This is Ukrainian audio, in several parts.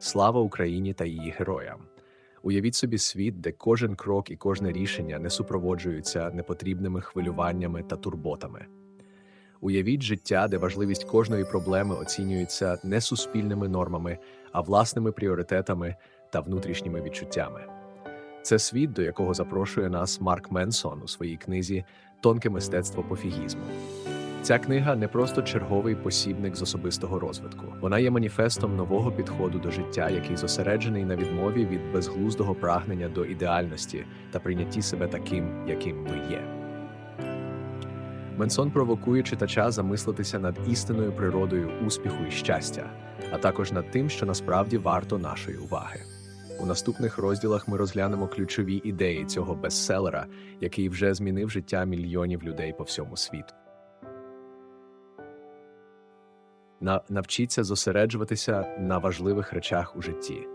Слава Україні та її героям! Уявіть собі світ, де кожен крок і кожне рішення не супроводжуються непотрібними хвилюваннями та турботами. Уявіть життя, де важливість кожної проблеми оцінюється не суспільними нормами, а власними пріоритетами та внутрішніми відчуттями. Це світ, до якого запрошує нас Марк Менсон у своїй книзі Тонке мистецтво пофігізму. Ця книга не просто черговий посібник з особистого розвитку. Вона є маніфестом нового підходу до життя, який зосереджений на відмові від безглуздого прагнення до ідеальності та прийнятті себе таким, яким ми є. Менсон провокує читача замислитися над істинною природою успіху і щастя, а також над тим, що насправді варто нашої уваги. У наступних розділах ми розглянемо ключові ідеї цього бестселера, який вже змінив життя мільйонів людей по всьому світу. Навчіться зосереджуватися на важливих речах у житті.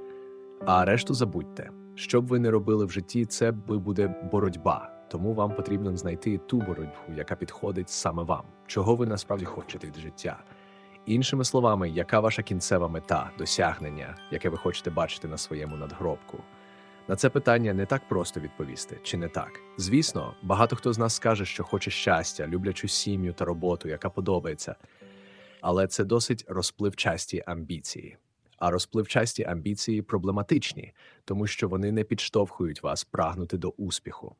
А решту забудьте. Що б ви не робили в житті, це буде боротьба. Тому вам потрібно знайти ту боротьбу, яка підходить саме вам, чого ви насправді хочете від життя. Іншими словами, яка ваша кінцева мета, досягнення, яке ви хочете бачити на своєму надгробку? На це питання не так просто відповісти, чи не так? Звісно, багато хто з нас скаже, що хоче щастя, люблячу сім'ю та роботу, яка подобається. Але це досить розпливчасті амбіції. А розпливчасті амбіції проблематичні, тому що вони не підштовхують вас прагнути до успіху.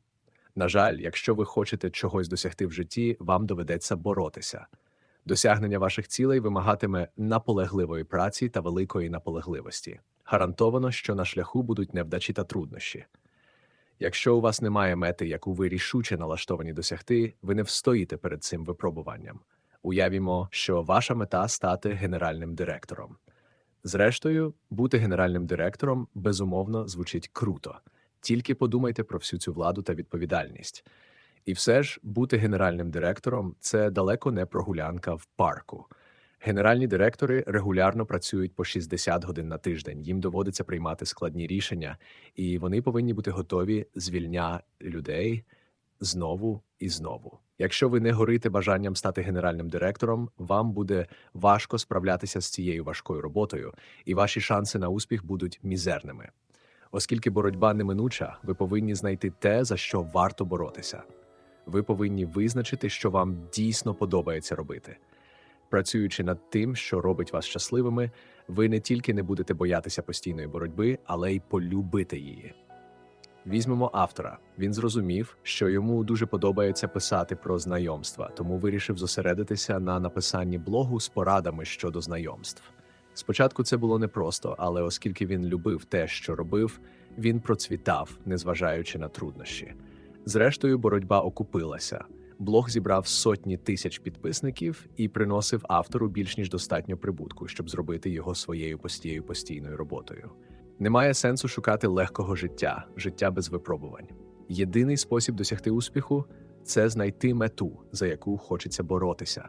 На жаль, якщо ви хочете чогось досягти в житті, вам доведеться боротися. Досягнення ваших цілей вимагатиме наполегливої праці та великої наполегливості. Гарантовано, що на шляху будуть невдачі та труднощі. Якщо у вас немає мети, яку ви рішуче налаштовані досягти, ви не встоїте перед цим випробуванням. Уявімо, що ваша мета стати генеральним директором. Зрештою, бути генеральним директором безумовно звучить круто. Тільки подумайте про всю цю владу та відповідальність. І все ж бути генеральним директором це далеко не прогулянка в парку. Генеральні директори регулярно працюють по 60 годин на тиждень. Їм доводиться приймати складні рішення, і вони повинні бути готові звільняти людей знову і знову. Якщо ви не горите бажанням стати генеральним директором, вам буде важко справлятися з цією важкою роботою, і ваші шанси на успіх будуть мізерними. Оскільки боротьба неминуча, ви повинні знайти те, за що варто боротися. Ви повинні визначити, що вам дійсно подобається робити. Працюючи над тим, що робить вас щасливими, ви не тільки не будете боятися постійної боротьби, але й полюбите її. Візьмемо автора. Він зрозумів, що йому дуже подобається писати про знайомства, тому вирішив зосередитися на написанні блогу з порадами щодо знайомств. Спочатку це було непросто, але оскільки він любив те, що робив, він процвітав, незважаючи на труднощі. Зрештою, боротьба окупилася. Блог зібрав сотні тисяч підписників і приносив автору більш ніж достатньо прибутку, щоб зробити його своєю постією постійною роботою. Немає сенсу шукати легкого життя, життя без випробувань. Єдиний спосіб досягти успіху це знайти мету, за яку хочеться боротися.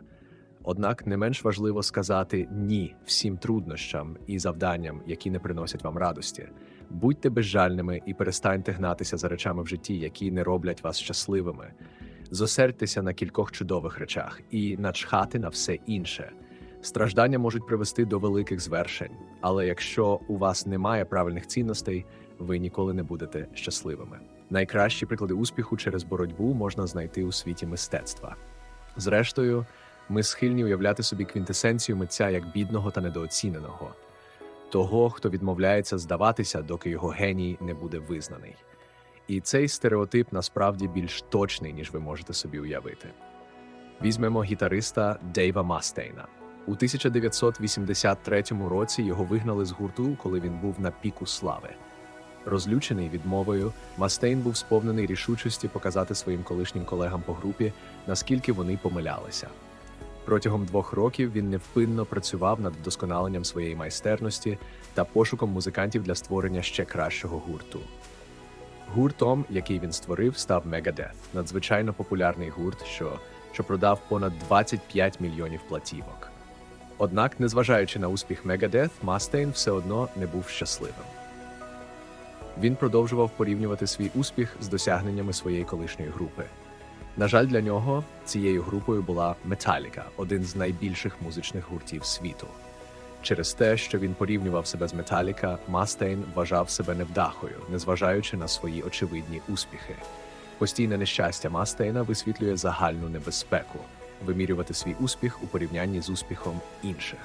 Однак не менш важливо сказати ні всім труднощам і завданням, які не приносять вам радості. Будьте безжальними і перестаньте гнатися за речами в житті, які не роблять вас щасливими. Зосередьтеся на кількох чудових речах і начхати на все інше. Страждання можуть привести до великих звершень, але якщо у вас немає правильних цінностей, ви ніколи не будете щасливими. Найкращі приклади успіху через боротьбу можна знайти у світі мистецтва. Зрештою, ми схильні уявляти собі квінтесенцію митця як бідного та недооціненого, того, хто відмовляється здаватися, доки його геній не буде визнаний. І цей стереотип насправді більш точний, ніж ви можете собі уявити. Візьмемо гітариста Дейва Мастейна. У 1983 році його вигнали з гурту, коли він був на піку слави. Розлючений відмовою, Мастейн був сповнений рішучості показати своїм колишнім колегам по групі, наскільки вони помилялися. Протягом двох років він невпинно працював над вдосконаленням своєї майстерності та пошуком музикантів для створення ще кращого гурту. Гуртом, який він створив, став Megadeth, надзвичайно популярний гурт, що, що продав понад 25 мільйонів платівок. Однак, незважаючи на успіх Megadeth, Мастейн все одно не був щасливим. Він продовжував порівнювати свій успіх з досягненнями своєї колишньої групи. На жаль, для нього цією групою була Metallica, один з найбільших музичних гуртів світу. Через те, що він порівнював себе з Металіка, Мастейн вважав себе невдахою, незважаючи на свої очевидні успіхи. Постійне нещастя Мастейна висвітлює загальну небезпеку вимірювати свій успіх у порівнянні з успіхом інших.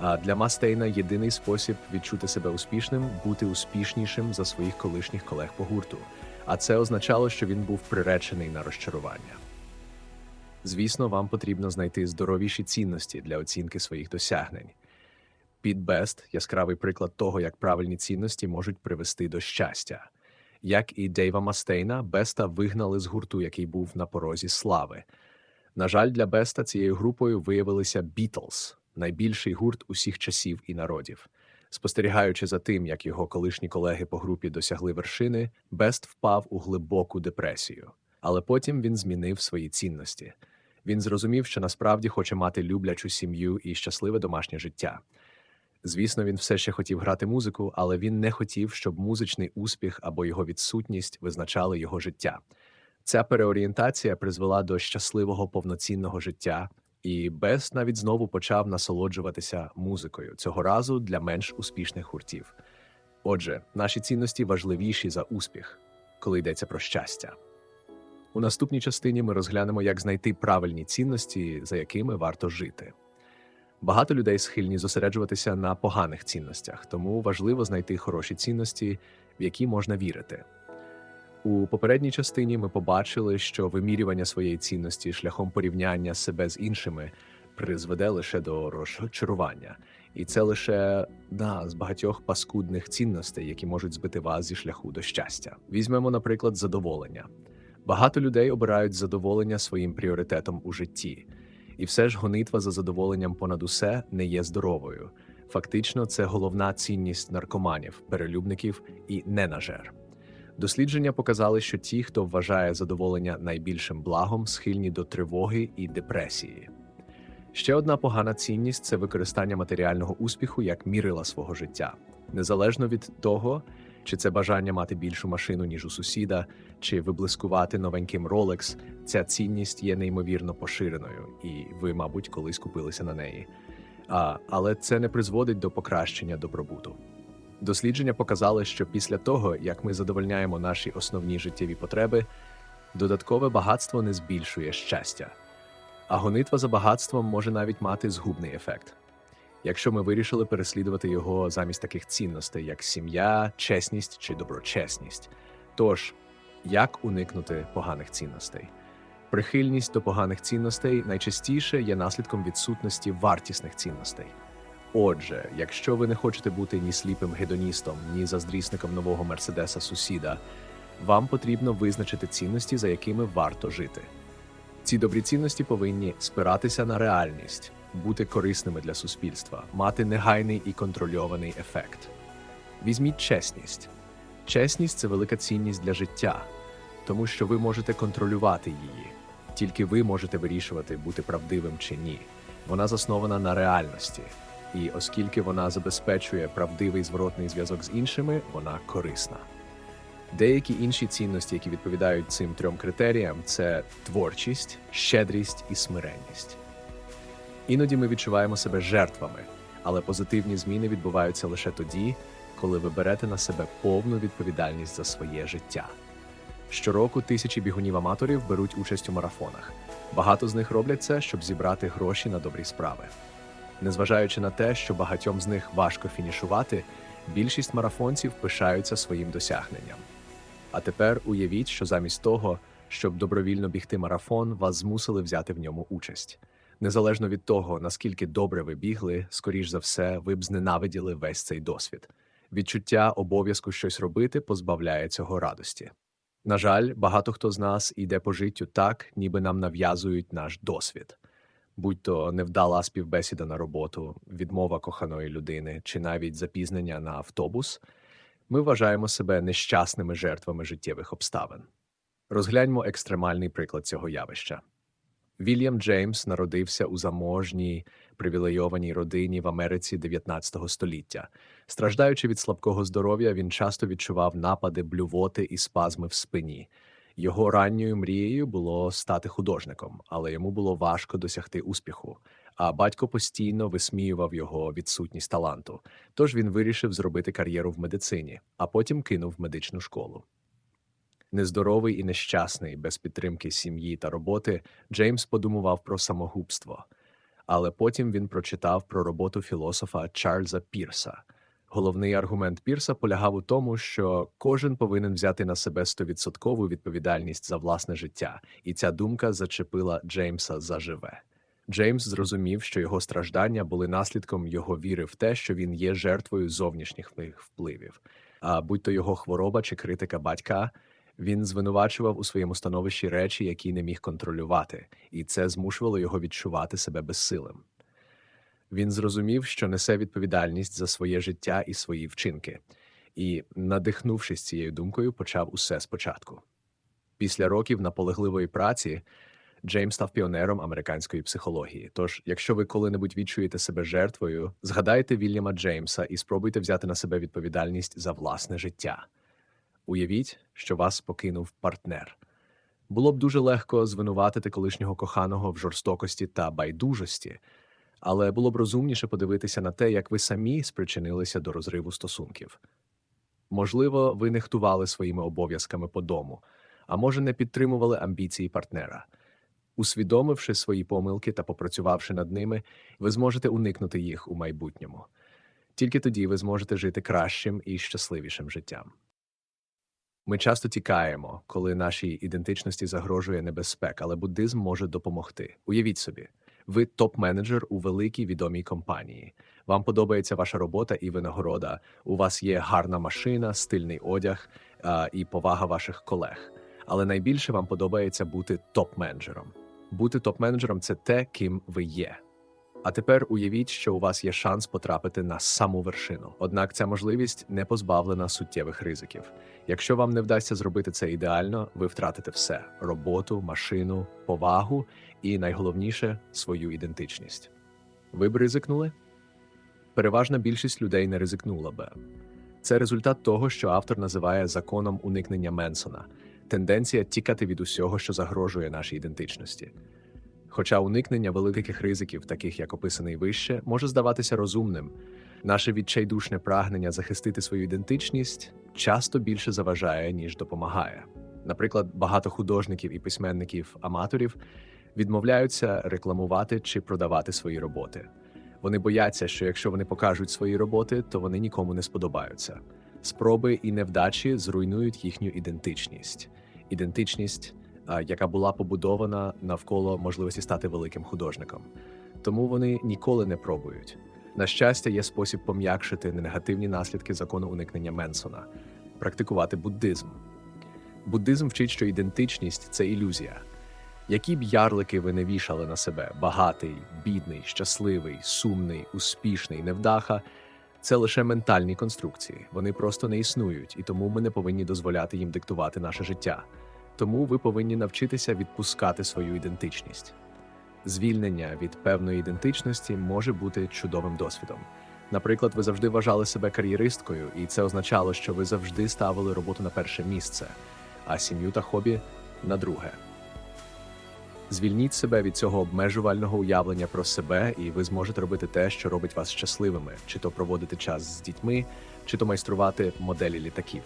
А для Мастейна єдиний спосіб відчути себе успішним бути успішнішим за своїх колишніх колег по гурту. А це означало, що він був приречений на розчарування. Звісно, вам потрібно знайти здоровіші цінності для оцінки своїх досягнень. Піт Бест яскравий приклад того, як правильні цінності можуть привести до щастя. Як і Дейва Мастейна, Беста вигнали з гурту, який був на порозі слави. На жаль, для Беста цією групою виявилися Бітлз, найбільший гурт усіх часів і народів. Спостерігаючи за тим, як його колишні колеги по групі досягли вершини, Бест впав у глибоку депресію. Але потім він змінив свої цінності. Він зрозумів, що насправді хоче мати люблячу сім'ю і щасливе домашнє життя. Звісно, він все ще хотів грати музику, але він не хотів, щоб музичний успіх або його відсутність визначали його життя. Ця переорієнтація призвела до щасливого повноцінного життя, і Бес навіть знову почав насолоджуватися музикою цього разу для менш успішних гуртів. Отже, наші цінності важливіші за успіх, коли йдеться про щастя. У наступній частині ми розглянемо, як знайти правильні цінності, за якими варто жити. Багато людей схильні зосереджуватися на поганих цінностях, тому важливо знайти хороші цінності, в які можна вірити. У попередній частині ми побачили, що вимірювання своєї цінності шляхом порівняння себе з іншими призведе лише до розчарування, і це лише одна з багатьох паскудних цінностей, які можуть збити вас зі шляху до щастя. Візьмемо, наприклад, задоволення. Багато людей обирають задоволення своїм пріоритетом у житті, і все ж гонитва за задоволенням понад усе не є здоровою. Фактично, це головна цінність наркоманів, перелюбників і ненажер. Дослідження показали, що ті, хто вважає задоволення найбільшим благом, схильні до тривоги і депресії. Ще одна погана цінність це використання матеріального успіху як мірила свого життя, незалежно від того, чи це бажання мати більшу машину, ніж у сусіда, чи виблискувати новеньким Rolex, ця цінність є неймовірно поширеною, і ви, мабуть, колись купилися на неї. А, Але це не призводить до покращення добробуту. Дослідження показали, що після того, як ми задовольняємо наші основні життєві потреби, додаткове багатство не збільшує щастя, а гонитва за багатством може навіть мати згубний ефект. Якщо ми вирішили переслідувати його замість таких цінностей, як сім'я, чесність чи доброчесність. Тож, як уникнути поганих цінностей? Прихильність до поганих цінностей найчастіше є наслідком відсутності вартісних цінностей. Отже, якщо ви не хочете бути ні сліпим гедоністом, ні заздрісником нового мерседеса сусіда, вам потрібно визначити цінності, за якими варто жити. Ці добрі цінності повинні спиратися на реальність, бути корисними для суспільства, мати негайний і контрольований ефект. Візьміть чесність. Чесність це велика цінність для життя, тому що ви можете контролювати її, тільки ви можете вирішувати, бути правдивим чи ні. Вона заснована на реальності і оскільки вона забезпечує правдивий зворотний зв'язок з іншими, вона корисна. Деякі інші цінності, які відповідають цим трьом критеріям, це творчість, щедрість і смиренність. Іноді ми відчуваємо себе жертвами, але позитивні зміни відбуваються лише тоді, коли ви берете на себе повну відповідальність за своє життя. Щороку тисячі бігунів-аматорів беруть участь у марафонах. Багато з них роблять це, щоб зібрати гроші на добрі справи. Незважаючи на те, що багатьом з них важко фінішувати, більшість марафонців пишаються своїм досягненням. А тепер уявіть, що замість того, щоб добровільно бігти марафон, вас змусили взяти в ньому участь. Незалежно від того, наскільки добре ви бігли, скоріш за все, ви б зненавиділи весь цей досвід. Відчуття обов'язку щось робити позбавляє цього радості. На жаль, багато хто з нас іде по життю так, ніби нам нав'язують наш досвід будь то невдала співбесіда на роботу, відмова коханої людини чи навіть запізнення на автобус, ми вважаємо себе нещасними жертвами життєвих обставин. Розгляньмо екстремальний приклад цього явища. Вільям Джеймс народився у заможній привілейованій родині в Америці 19 століття. Страждаючи від слабкого здоров'я, він часто відчував напади блювоти і спазми в спині. Його ранньою мрією було стати художником, але йому було важко досягти успіху, а батько постійно висміював його відсутність таланту. Тож він вирішив зробити кар'єру в медицині, а потім кинув медичну школу. Нездоровий і нещасний, без підтримки сім'ї та роботи, Джеймс подумував про самогубство. Але потім він прочитав про роботу філософа Чарльза Пірса. Головний аргумент Пірса полягав у тому, що кожен повинен взяти на себе стовідсоткову відповідальність за власне життя, і ця думка зачепила Джеймса заживе. Джеймс зрозумів, що його страждання були наслідком його віри в те, що він є жертвою зовнішніх впливів. А будь-то його хвороба чи критика батька, він звинувачував у своєму становищі речі, які не міг контролювати, і це змушувало його відчувати себе безсилим. Він зрозумів, що несе відповідальність за своє життя і свої вчинки, і, надихнувшись цією думкою, почав усе спочатку. Після років наполегливої праці Джеймс став піонером американської психології. Тож, якщо ви коли-небудь відчуєте себе жертвою, згадайте Вільяма Джеймса і спробуйте взяти на себе відповідальність за власне життя. Уявіть, що вас покинув партнер. Було б дуже легко звинуватити колишнього коханого в жорстокості та байдужості, але було б розумніше подивитися на те, як ви самі спричинилися до розриву стосунків. Можливо, ви нехтували своїми обов'язками по дому, а може, не підтримували амбіції партнера. Усвідомивши свої помилки та попрацювавши над ними, ви зможете уникнути їх у майбутньому. Тільки тоді ви зможете жити кращим і щасливішим життям. Ми часто тікаємо, коли нашій ідентичності загрожує небезпека, але буддизм може допомогти. Уявіть собі, ви топ-менеджер у великій відомій компанії. Вам подобається ваша робота і винагорода. У вас є гарна машина, стильний одяг а, і повага ваших колег. Але найбільше вам подобається бути топ-менеджером. Бути топ-менеджером це те, ким ви є. А тепер уявіть, що у вас є шанс потрапити на саму вершину. Однак ця можливість не позбавлена суттєвих ризиків. Якщо вам не вдасться зробити це ідеально, ви втратите все: роботу, машину, повагу і найголовніше свою ідентичність. Ви б ризикнули? Переважна більшість людей не ризикнула би. Це результат того, що автор називає законом уникнення Менсона тенденція тікати від усього, що загрожує нашій ідентичності. Хоча уникнення великих ризиків, таких як описаний вище, може здаватися розумним, наше відчайдушне прагнення захистити свою ідентичність часто більше заважає, ніж допомагає. Наприклад, багато художників і письменників-аматорів відмовляються рекламувати чи продавати свої роботи. Вони бояться, що якщо вони покажуть свої роботи, то вони нікому не сподобаються. Спроби і невдачі зруйнують їхню ідентичність. Ідентичність яка була побудована навколо можливості стати великим художником. Тому вони ніколи не пробують. На щастя, є спосіб пом'якшити негативні наслідки закону уникнення Менсона, практикувати буддизм. Буддизм вчить, що ідентичність це ілюзія. Які б ярлики ви не вішали на себе багатий, бідний, щасливий, сумний, успішний, невдаха це лише ментальні конструкції. Вони просто не існують, і тому ми не повинні дозволяти їм диктувати наше життя. Тому ви повинні навчитися відпускати свою ідентичність. Звільнення від певної ідентичності може бути чудовим досвідом. Наприклад, ви завжди вважали себе кар'єристкою, і це означало, що ви завжди ставили роботу на перше місце, а сім'ю та хобі на друге. Звільніть себе від цього обмежувального уявлення про себе, і ви зможете робити те, що робить вас щасливими, чи то проводити час з дітьми, чи то майструвати моделі літаків.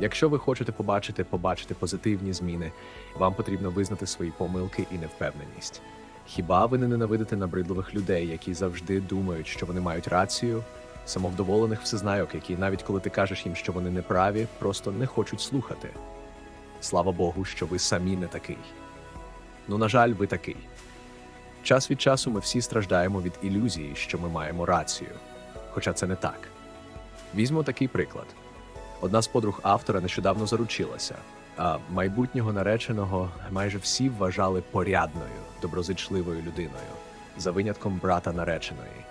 Якщо ви хочете побачити побачити позитивні зміни, вам потрібно визнати свої помилки і невпевненість. Хіба ви не ненавидите набридливих людей, які завжди думають, що вони мають рацію, самовдоволених всезнайок, які навіть коли ти кажеш їм, що вони неправі, просто не хочуть слухати? Слава Богу, що ви самі не такий. Ну, на жаль, ви такий. Час від часу ми всі страждаємо від ілюзії, що ми маємо рацію, хоча це не так. Візьмо такий приклад. Одна з подруг автора нещодавно заручилася, а майбутнього нареченого майже всі вважали порядною, доброзичливою людиною, за винятком брата нареченої.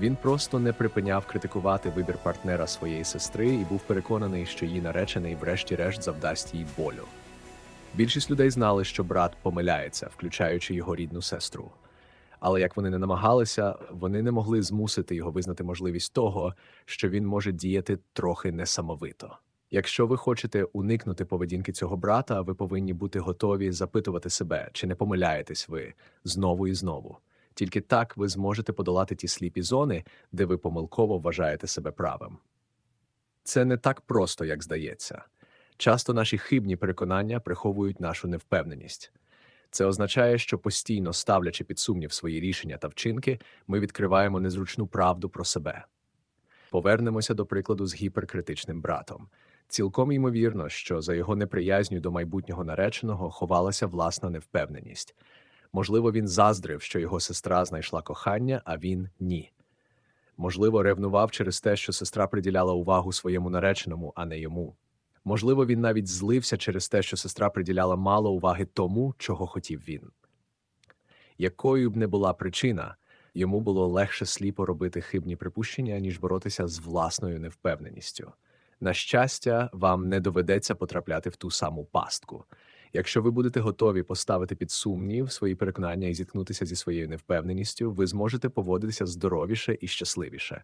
Він просто не припиняв критикувати вибір партнера своєї сестри і був переконаний, що її наречений, врешті-решт, завдасть їй болю. Більшість людей знали, що брат помиляється, включаючи його рідну сестру. Але як вони не намагалися, вони не могли змусити його визнати можливість того, що він може діяти трохи несамовито. Якщо ви хочете уникнути поведінки цього брата, ви повинні бути готові запитувати себе, чи не помиляєтесь ви знову і знову. Тільки так ви зможете подолати ті сліпі зони, де ви помилково вважаєте себе правим. Це не так просто, як здається. Часто наші хибні переконання приховують нашу невпевненість. Це означає, що постійно ставлячи під сумнів свої рішення та вчинки, ми відкриваємо незручну правду про себе. Повернемося до прикладу з гіперкритичним братом. Цілком ймовірно, що за його неприязню до майбутнього нареченого ховалася власна невпевненість. Можливо, він заздрив, що його сестра знайшла кохання, а він ні. Можливо, ревнував через те, що сестра приділяла увагу своєму нареченому, а не йому. Можливо, він навіть злився через те, що сестра приділяла мало уваги тому, чого хотів він. Якою б не була причина, йому було легше сліпо робити хибні припущення, ніж боротися з власною невпевненістю. На щастя, вам не доведеться потрапляти в ту саму пастку. Якщо ви будете готові поставити під сумнів свої переконання і зіткнутися зі своєю невпевненістю, ви зможете поводитися здоровіше і щасливіше.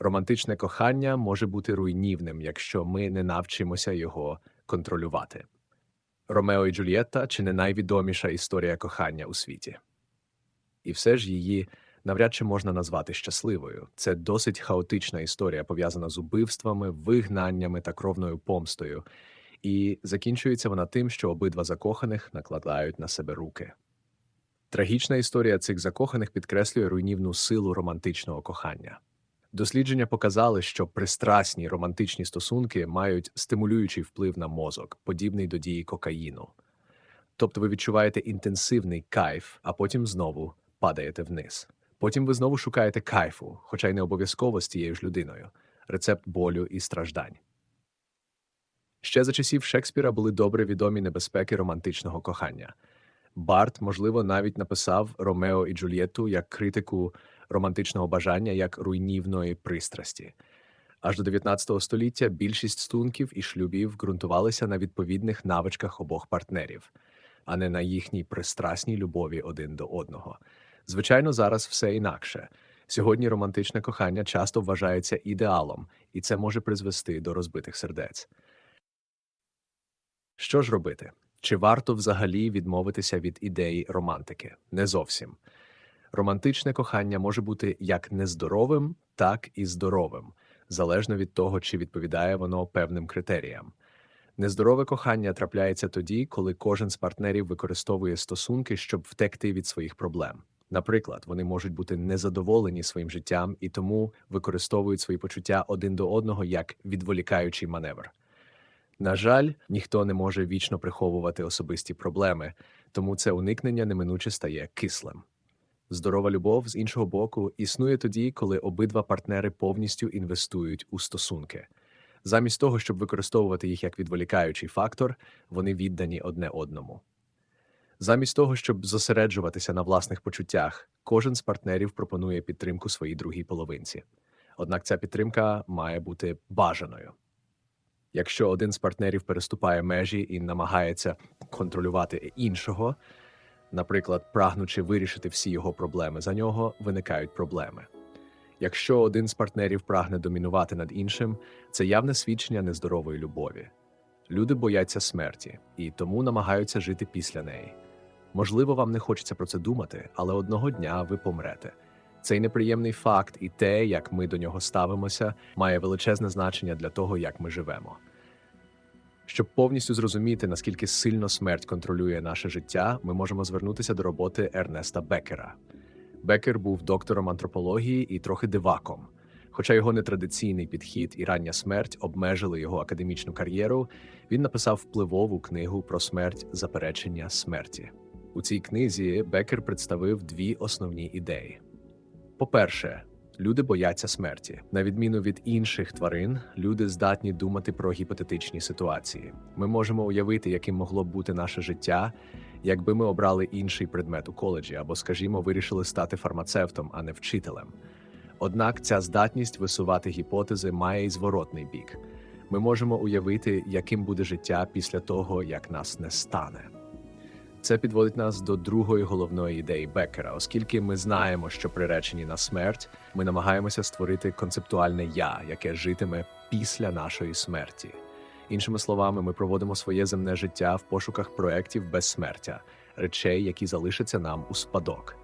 Романтичне кохання може бути руйнівним, якщо ми не навчимося його контролювати. Ромео і Джульєтта чи не найвідоміша історія кохання у світі. І все ж її навряд чи можна назвати щасливою. Це досить хаотична історія, пов'язана з убивствами, вигнаннями та кровною помстою, і закінчується вона тим, що обидва закоханих накладають на себе руки. Трагічна історія цих закоханих підкреслює руйнівну силу романтичного кохання. Дослідження показали, що пристрасні романтичні стосунки мають стимулюючий вплив на мозок, подібний до дії кокаїну. Тобто ви відчуваєте інтенсивний кайф, а потім знову падаєте вниз. Потім ви знову шукаєте кайфу, хоча й не обов'язково з тією ж людиною, рецепт болю і страждань. Ще за часів Шекспіра були добре відомі небезпеки романтичного кохання. Барт, можливо, навіть написав Ромео і Джульєтту як критику романтичного бажання як руйнівної пристрасті. Аж до 19 століття більшість стунків і шлюбів ґрунтувалися на відповідних навичках обох партнерів, а не на їхній пристрасній любові один до одного. Звичайно, зараз все інакше. Сьогодні романтичне кохання часто вважається ідеалом, і це може призвести до розбитих сердець. Що ж робити? Чи варто взагалі відмовитися від ідеї романтики? Не зовсім. Романтичне кохання може бути як нездоровим, так і здоровим, залежно від того, чи відповідає воно певним критеріям. Нездорове кохання трапляється тоді, коли кожен з партнерів використовує стосунки, щоб втекти від своїх проблем. Наприклад, вони можуть бути незадоволені своїм життям і тому використовують свої почуття один до одного як відволікаючий маневр. На жаль, ніхто не може вічно приховувати особисті проблеми, тому це уникнення неминуче стає кислим. Здорова любов з іншого боку існує тоді, коли обидва партнери повністю інвестують у стосунки. Замість того, щоб використовувати їх як відволікаючий фактор, вони віддані одне одному. Замість того, щоб зосереджуватися на власних почуттях, кожен з партнерів пропонує підтримку своїй другій половинці. Однак ця підтримка має бути бажаною. Якщо один з партнерів переступає межі і намагається контролювати іншого, наприклад, прагнучи вирішити всі його проблеми за нього, виникають проблеми. Якщо один з партнерів прагне домінувати над іншим, це явне свідчення нездорової любові. Люди бояться смерті і тому намагаються жити після неї. Можливо, вам не хочеться про це думати, але одного дня ви помрете. Цей неприємний факт і те, як ми до нього ставимося, має величезне значення для того, як ми живемо. Щоб повністю зрозуміти, наскільки сильно смерть контролює наше життя, ми можемо звернутися до роботи Ернеста Беккера. Беккер був доктором антропології і трохи диваком. Хоча його нетрадиційний підхід і рання смерть обмежили його академічну кар'єру, він написав впливову книгу про смерть заперечення смерті. У цій книзі Беккер представив дві основні ідеї. По-перше, люди бояться смерті. На відміну від інших тварин, люди здатні думати про гіпотетичні ситуації. Ми можемо уявити, яким могло б бути наше життя, якби ми обрали інший предмет у коледжі або, скажімо, вирішили стати фармацевтом, а не вчителем. Однак ця здатність висувати гіпотези має й зворотний бік. Ми можемо уявити, яким буде життя після того, як нас не стане. Це підводить нас до другої головної ідеї Беккера, оскільки ми знаємо, що приречені на смерть, ми намагаємося створити концептуальне я, яке житиме після нашої смерті. Іншими словами, ми проводимо своє земне життя в пошуках проєктів безсмертя, речей, які залишаться нам у спадок.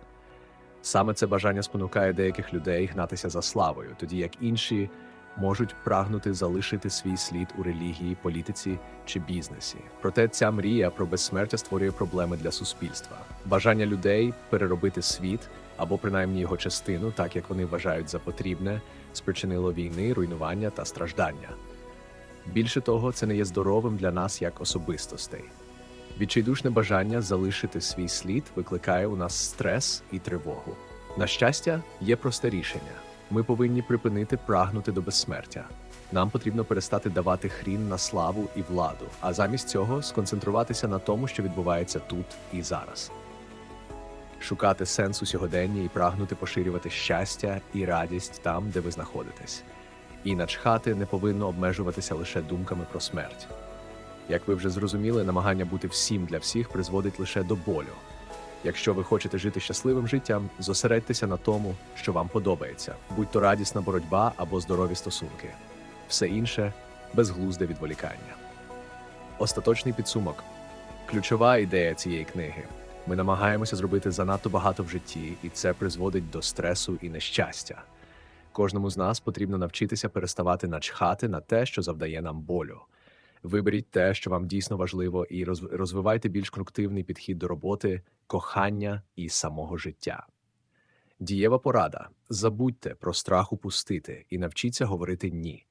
Саме це бажання спонукає деяких людей гнатися за славою, тоді як інші можуть прагнути залишити свій слід у релігії, політиці чи бізнесі. Проте ця мрія про безсмертя створює проблеми для суспільства. Бажання людей переробити світ або принаймні його частину, так як вони вважають за потрібне, спричинило війни, руйнування та страждання. Більше того, це не є здоровим для нас як особистостей. Відчайдушне бажання залишити свій слід викликає у нас стрес і тривогу. На щастя, є просте рішення. Ми повинні припинити прагнути до безсмертя. Нам потрібно перестати давати хрін на славу і владу, а замість цього сконцентруватися на тому, що відбувається тут і зараз. Шукати сенс у сьогоденні і прагнути поширювати щастя і радість там, де ви знаходитесь. І начхати не повинно обмежуватися лише думками про смерть. Як ви вже зрозуміли, намагання бути всім для всіх призводить лише до болю. Якщо ви хочете жити щасливим життям, зосередьтеся на тому, що вам подобається, будь то радісна боротьба або здорові стосунки. Все інше безглузде відволікання. Остаточний підсумок. Ключова ідея цієї книги. Ми намагаємося зробити занадто багато в житті, і це призводить до стресу і нещастя. Кожному з нас потрібно навчитися переставати начхати на те, що завдає нам болю. Виберіть те, що вам дійсно важливо, і розвивайте більш конструктивний підхід до роботи, кохання і самого життя. Дієва порада: забудьте про страх упустити і навчіться говорити ні.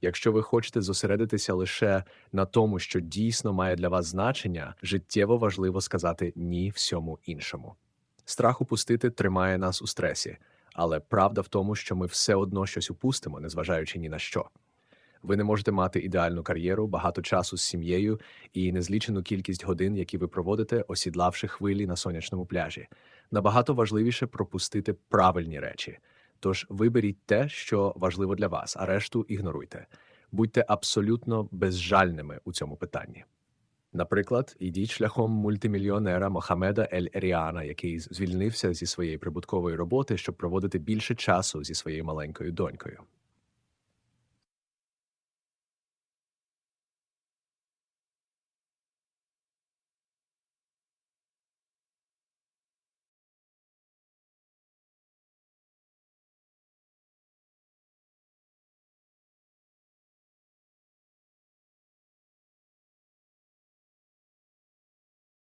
Якщо ви хочете зосередитися лише на тому, що дійсно має для вас значення, життєво важливо сказати ні всьому іншому. Страх упустити тримає нас у стресі, але правда в тому, що ми все одно щось упустимо, незважаючи ні на що. Ви не можете мати ідеальну кар'єру, багато часу з сім'єю і незлічену кількість годин, які ви проводите, осідлавши хвилі на сонячному пляжі. Набагато важливіше пропустити правильні речі. Тож виберіть те, що важливо для вас, а решту ігноруйте. Будьте абсолютно безжальними у цьому питанні. Наприклад, ідіть шляхом мультимільйонера Мохамеда Ель Еріана, який звільнився зі своєї прибуткової роботи, щоб проводити більше часу зі своєю маленькою донькою.